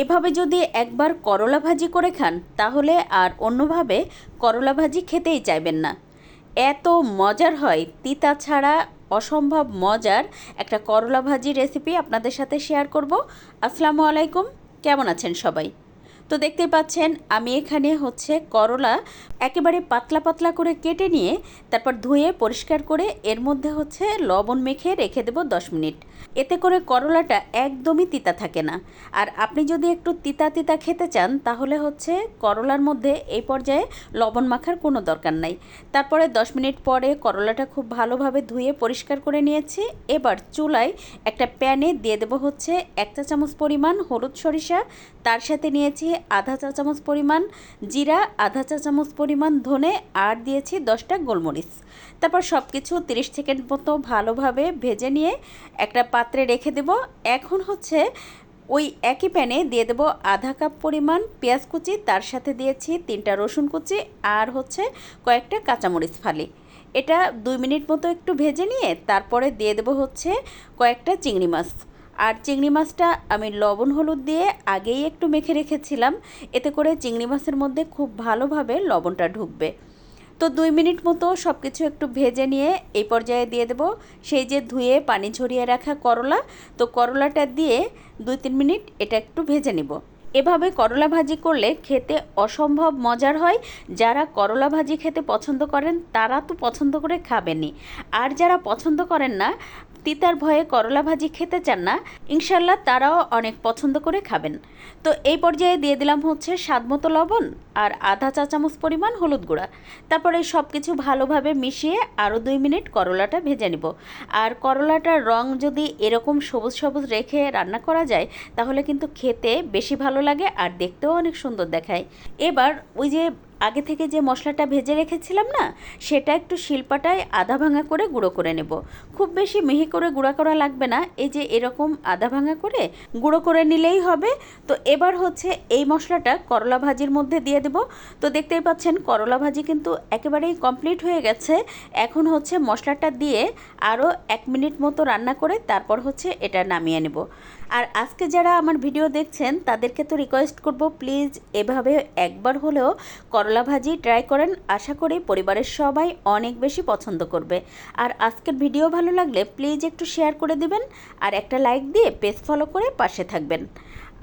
এভাবে যদি একবার করলা ভাজি করে খান, তাহলে আর অন্যভাবে করলা ভাজি খেতেই চাইবেন না। এত মজার হয়, তিতা ছাড়া অসম্ভব মজার একটা করলা ভাজি রেসিপি আপনাদের সাথে শেয়ার করব। আসসালামু আলাইকুম, কেমন আছেন সবাই? তো দেখতে পাচ্ছেন, আমি এখানে হচ্ছে করলা একেবারে পাতলা পাতলা করে কেটে নিয়ে তারপর ধুয়ে পরিষ্কার করে এর মধ্যে হচ্ছে লবণ মেখে রেখে দেবো দশ মিনিট। এতে করে করলাটা একদমই তিতা থাকে না। আর আপনি যদি একটু তিতা তিতা খেতে চান, তাহলে হচ্ছে করলার মধ্যে এই পর্যায়ে লবণ মাখার কোনো দরকার নাই। তারপরে দশ মিনিট পরে করলাটা খুব ভালোভাবে ধুয়ে পরিষ্কার করে নিয়েছি। এবার চুলায় একটা প্যানে দিয়ে দেবো হচ্ছে এক চা চামচ পরিমাণ হলুদ সরিষা। তার সাথে নিয়েছি আধা চা চামচ পরিমাণ জিরা, আধা চা চামচ পরিমাণ ধনে, আর দিয়েছি দশটা গোলমরিচ। তারপর সব কিছু তিরিশ সেকেন্ড মতো ভালোভাবে ভেজে নিয়ে একটা পাত্রে রেখে দেব। এখন হচ্ছে ওই একই প্যানে দিয়ে দেবো আধা কাপ পরিমাণ পেঁয়াজ কুচি, তার সাথে দিয়েছি তিনটা রসুন কুচি, আর হচ্ছে কয়েকটা কাঁচামরিচ ফালি। এটা দুই মিনিট মতো একটু ভেজে নিয়ে তারপরে দিয়ে দেবো হচ্ছে কয়েকটা চিংড়ি মাছ। আর চিংড়ি মাছটা আমি লবণ হলুদ দিয়ে আগেই একটু মেখে রেখেছিলাম। এতে করে চিংড়ি মাছের মধ্যে খুব ভালোভাবে লবণটা ঢুকবে। তো দুই মিনিট মতো সব কিছু একটু ভেজে নিয়ে এই পর্যায়ে দিয়ে দেবো। সেই যে ধুয়ে পানি ঝরিয়ে রাখা করলা, তো করলাটা দিয়ে দুই তিন মিনিট এটা একটু ভেজে নিব। এভাবে করলা ভাজি করলে খেতে অসম্ভব মজার হয়। যারা করলা ভাজি খেতে পছন্দ করেন, তারা তো পছন্দ করে খাবেনই। আর যারা পছন্দ করেন না তিতার ভয়ে করলা ভাজি খেতে চান না। ইনশাল্লাহ তারাও অনেক পছন্দ করে খাবেন। তো এই পর্যায়ে দিয়ে দিলাম হচ্ছে স্বাদ মতো লবণ আর আধা চা চামচ পরিমাণ হলুদ গুঁড়া। তারপরে সব কিছু ভালোভাবে মিশিয়ে আরও দুই মিনিট করলাটা ভেজে নিব। আর করলাটার রং যদি এরকম সবুজ সবুজ রেখে রান্না করা যায়, তাহলে কিন্তু খেতে বেশি ভালো লাগে আর দেখতেও অনেক সুন্দর দেখায়। এবার ওই যে আগে থেকে যে মশলাটা ভেজে রেখেছিলাম না, সেটা একটু শিল্পাটায় আধা ভাঙা করে গুঁড়ো করে নেব। খুব বেশি মিহি করে গুঁড়া করা লাগবে না, এই যে এরকম আধা ভাঙা করে গুঁড়ো করে নিলেই হবে। তো এবার হচ্ছে এই মশলাটা করলা ভাজির মধ্যে দিয়ে দেব। তো দেখতেই পাচ্ছেন করলা ভাজি কিন্তু একেবারেই কমপ্লিট হয়ে গেছে। এখন হচ্ছে মশলাটা দিয়ে আরও এক মিনিট মতো রান্না করে তারপর হচ্ছে এটা নামিয়ে নেব। আর আজকে যারা আমার ভিডিও দেখছেন, তাদেরকে তো রিকোয়েস্ট করব প্লিজ এভাবে একবার হলেও করলা ভাজি ট্রাই করেন। আশা করি পরিবারের সবাই অনেক বেশি পছন্দ করবে। আর আজকের ভিডিও ভালো লাগলে প্লিজ একটু শেয়ার করে দিবেন, আর একটা লাইক দিয়ে পেজ ফলো করে পাশে থাকবেন।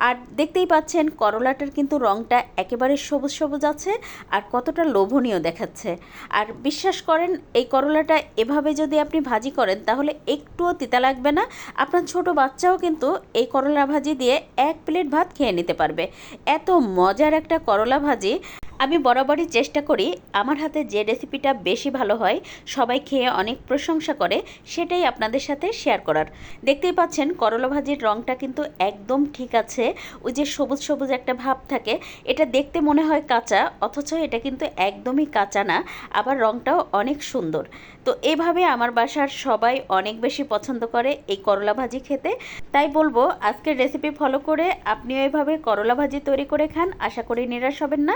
আর দেখতেই পাচ্ছেন করলাটার কিন্তু রঙটা একেবারে সবুজ সবুজ আছে আর কতটা লোভনীয় দেখাচ্ছে। আর বিশ্বাস করেন, এই করলাটা এভাবে যদি আপনি ভাজি করেন, তাহলে একটুও তিতা লাগবে না। আপনার ছোট বাচ্চাও কিন্তু এই করলা ভাজি দিয়ে এক প্লেট ভাত খেয়ে নিতে পারবে। এত মজার একটা করলা ভাজি। আমি বরাবরই চেষ্টা করি, আমার হাতে যে রেসিপিটা বেশি ভালো হয়, সবাই খেয়ে অনেক প্রশংসা করে, সেটাই আপনাদের সাথে শেয়ার করার। দেখতেই পাচ্ছেন, করলা ভাজির রঙটা কিন্তু একদম ঠিক আছে, ওই যে সবুজ সবুজ একটা ভাব থাকে, এটা দেখতে মনে হয় কাঁচা, অথচ এটা কিন্তু একদমই কাঁচা না, আবার রঙটাও অনেক সুন্দর। তো এভাবে আমার বাসার সবাই অনেক বেশি পছন্দ করে এই করলা ভাজি খেতে। তাই বলব, আজকের রেসিপি ফলো করে আপনিও এভাবে করলা ভাজি তৈরি করে খান, আশা করি নিরাশ হবেন না।